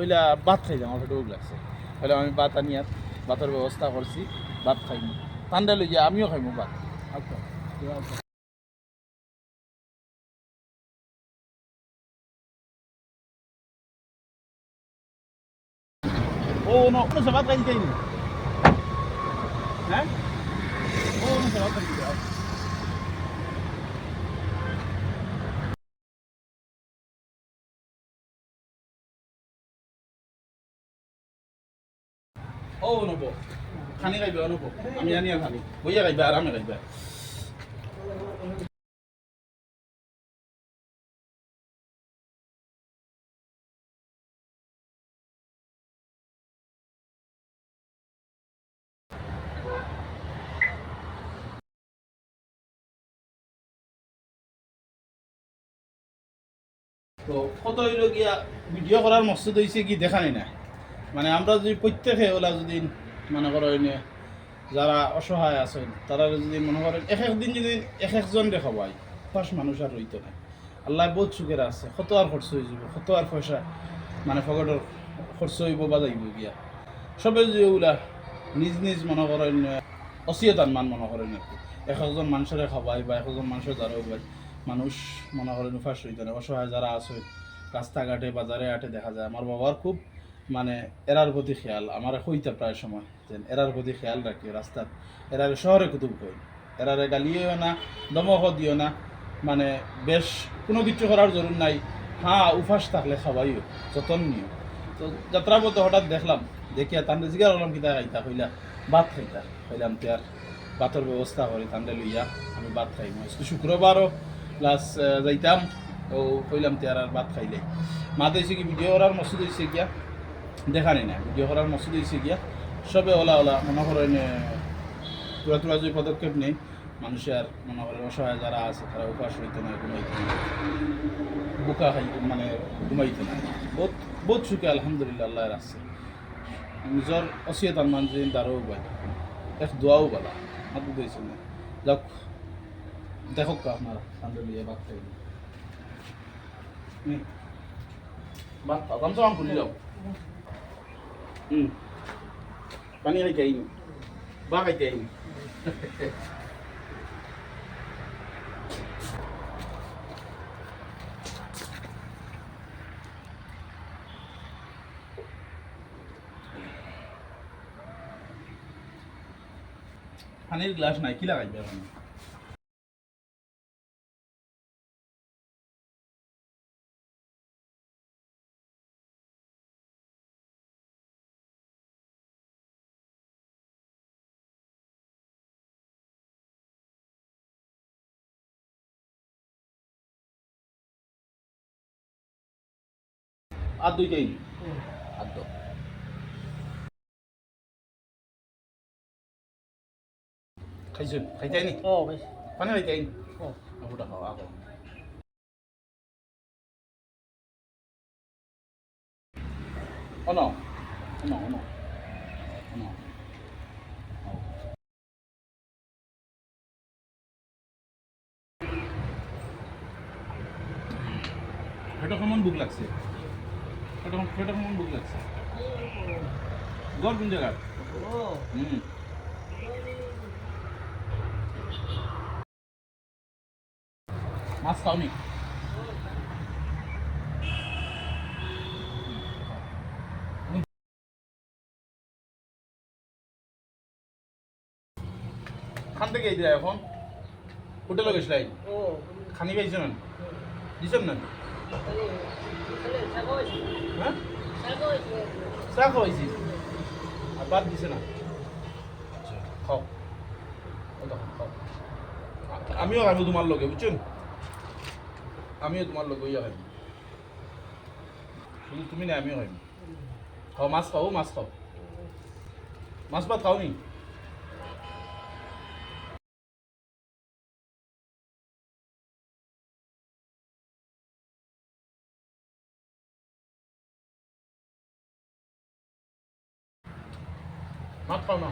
কইলা ভাত খাই আমার ফেটো লাগছে। কইলাম আমি ভাত আনি আর ভাতের ব্যবস্থা করছি ভাত খাইম। ঠান্ডা লই যা আমিও খাইমু ভাত। আচ্ছা। ও no no se va a traer que ¿Eh? Oh, ও নব। খানি খাইবে নব। আমি আর খানি। বইয়া খাইবে আর আমি খাইবে। তো হইল গিয়া ভিডিও করার মকসুদ হয়েছে কি দেখানি না। মানে আমরা যদি প্রত্যেকে ওলা যদি মনে করেন যারা অসহায় আছেন তারা যদি মনে করেন এক একদিন যদি এক একজন দেখাবাই পাঁচ মানুষ আর রইতো না। আল্লাহ বহুত সুখের আছে, কত আর খরচ হয়ে যাব, কত আর পয়সা মানে ফকটর খরচ হইব বা যাইব গিয়া। সবে যদি ওলা নিজ নিজ মনে করেন অচিয়তান মান মনে করেন আর কি এক একজন মানুষের খাবাই বা এক একজন মানুষের দ্বারাও পাই মানুষ মনে করেন উপাস হইতো না। অসহায় যারা আছে, রাস্তাঘাটে, বাজারে আটে দেখা যায়, আমার বাবার খুব মানে এরার প্রতি খেয়াল, আমার হইতে প্রায় সময় যে এরার প্রতি খেয়াল রাখি রাস্তার। এরারে শহরে কুতুব কই এরারে গালিও না দমক দিও না মানে বেশ কোনো কিছু করার জরুর নাই। হ্যাঁ উপাস থাকলে খাওয়াইও, যতন নিও। তো যাত্রাপথ হঠাৎ দেখলাম, দেখিয়া তান্ডে জিগার হলাম কিতা খাইতা কইলা ভাত খাইতা? কইলাম তিয়ার ভাতের ব্যবস্থা করি তান্ডে লইয়া আমি ভাত খাইম। আজকে শুক্রবারও, প্লাস যাইতাম, ও কইলাম তিয়ার আর ভাত খাইলে। মা দিয়েছে কি, ভিডিও করার মসুদ হয়েছে গিয়া দেখানি না। ভিডিও করার মসুদ হয়েছে গিয়া সবে ওলা ওলা মনে করেন তুরা তুরা যে পদক্ষেপ নেই, মানুষের মনে করেন অসহায় যারা আছে, তারা উপাস হইতে না, ঘুমাইতে না। বুকা খাই মানে ঘুমাইতে না। বহুত বহুত সুখে আলহামদুলিল্লাহ আল্লাহর আছে। নিজের অসিয়তান মান যে তারও পাই এক দোয়াও বলা। হাত দিয়েছিল না। যাক, দেখো আপনারা লিয়ে ভাত খাই। ভাত পাতাম তো আমি যাও। হুম পানি খাইতে আইনি বা খাইতে আইনি পানির গ্লাস নাই কি লাগাইবে এখন আর দুইটাই আর দো। খাইছেন? খাইতে আইনি ও। ভাই পানি খাইতে আইনি ও আপুটা খাওয়া আগো oh no. Oh no. এটা কেমন বুক লাগছে? এটা এটা কেমন বুক লাগছে গড় কোন জায়গা। হুম। মাছ খাওনি খান থেকে এই এখন হোটেলে গেছিলাই ও। খানি খাইছেন দিছেন না? চা খাওয়াইছি আর বাদ দিছে না। আচ্ছা। খাও। খাও। আমিও খাইব তোমার লগে বুঝছেন? আমিও তোমার লগে ইয়া খাইব। শুধু তুমি না আমিও খাইব। খাও মাছ খাও মাছ খাও। মাছ ভাত খাও নি মাছ খাও না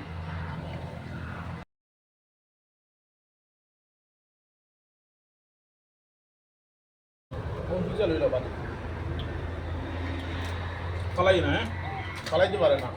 বাদে ফালাই না হ্যাঁ? ফালাইতে পারে না।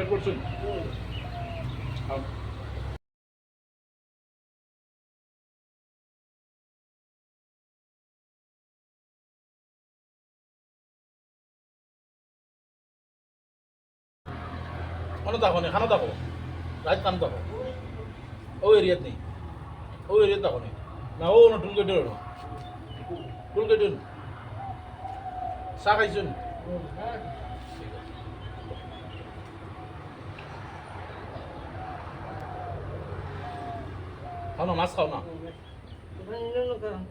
পেট করছুন? দেখো নে খানো দেখো রাত খানো দেখো ও এরিয়াত নেই। ও এরিয়াত দেখো নে। না ও না টুল কেটে ওঠো টুল কেটে চা খাইছুন? খাও না, মাছ খাও না।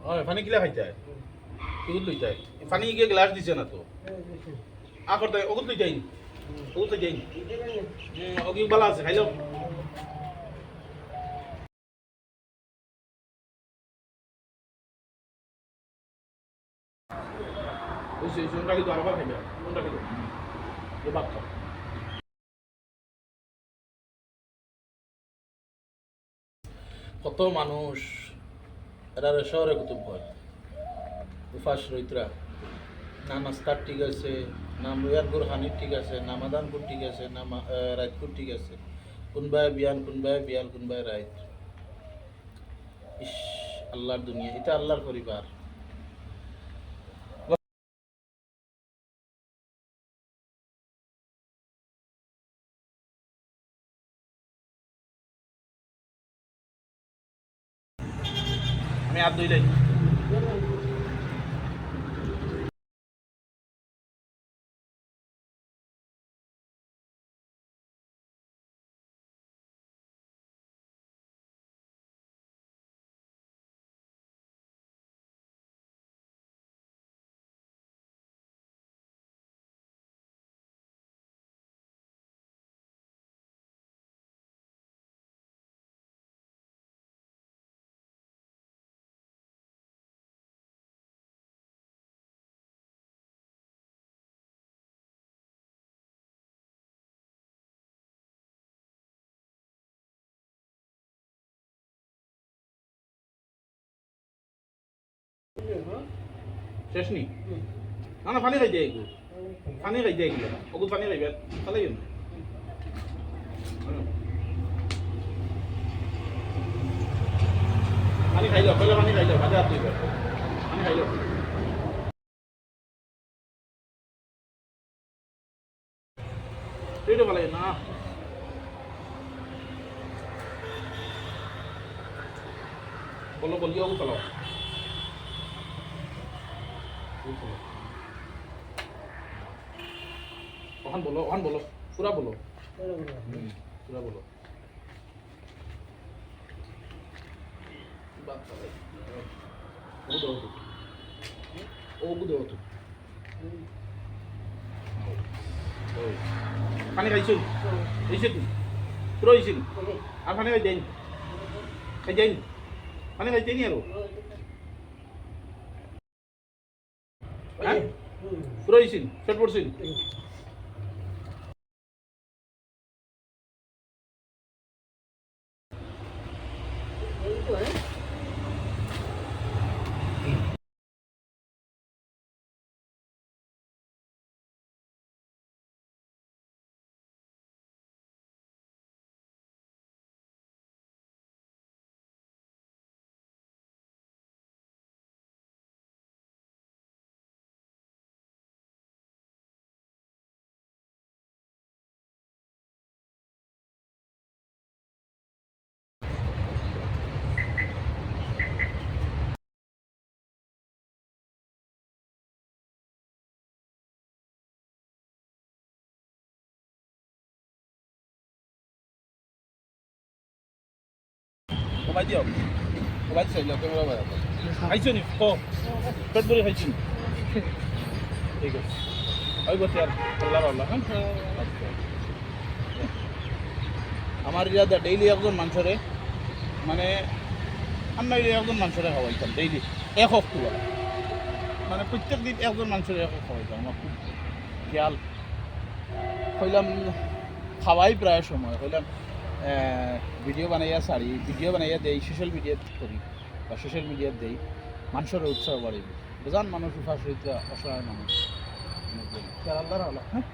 হয় পানি কিলা খাইতে ওগুলো লইতে হয় পানি গিয়ে গ্লাস দিছে না তো। আগর তাই ওগুলো লইতে আইনি ওগুলো তো যাইনি ওগুলো ভালো আছে খাইলো ওই সেই কোনটা কিন্তু আবার খাইবে কোনটা কিন্তু এ বাদ খাও। কত মানুষ এরা শহরে কুতুব হয়? উপাস রৈত্রা না নাস্তার ঠিক আছে? না মুয়ারগুর হানির ঠিক আছে? না মাদানপুর ঠিক আছে? না রায়তপুর ঠিক আছে? কোনবাই বিয়ান কোনবাই বিয়াল কোনবাই রায়ত? ইস, আল্লাহর দুনিয়া। এটা আল্লাহর পরিবার। আমি আর দুই শেষ নি, না না পানি খাই যায় এগুলো পানি খাই যায় এগুলো ওগুলো পানি খাইবে তাহলে পানি খাইলো পয়লা পানি খাইলো ভাজা হাত দিবে পানি খাইলো তুই তো ভালো না। বলো বলি ওগুলো চালাও ওখান বলো ওখান বলো পুরা বলো। পুরা বলো। পানি খাইছিল খাইছিল তুই পুরো হয়েছিল আর পানি খাই খাই যাইনি পানি খাই আরও হ্যাঁ? পুরো হয়েছিল পড়ছিল বাইরে খাইছো নি? ক, পেট ঠিক আছে। ওই বলতে আর আল্লাহ আল্লাহ। আমার ইয়াদা ডেইলি একজন মানুষরে মানে আমরা একজন মানুষরে খাওয়াইতাম ডেইলি এক হক মানে প্রত্যেক দিন একজন মানুষের এক খাওয়াইতাম আমার খুব খেয়াল। কইলাম খাওয়াই প্রায় সময় কইলাম ভিডিও বানাইয়া সারি ভিডিও বানাইয়া দেই সোশ্যাল মিডিয়াত করি বা সোশ্যাল মিডিয়াত দেই মানুষের উৎসাহ বাড়ি বুঝান মানুষ উপাস হইতে অসহায় মানুষ। তার আল্লাহর হ্যাঁ?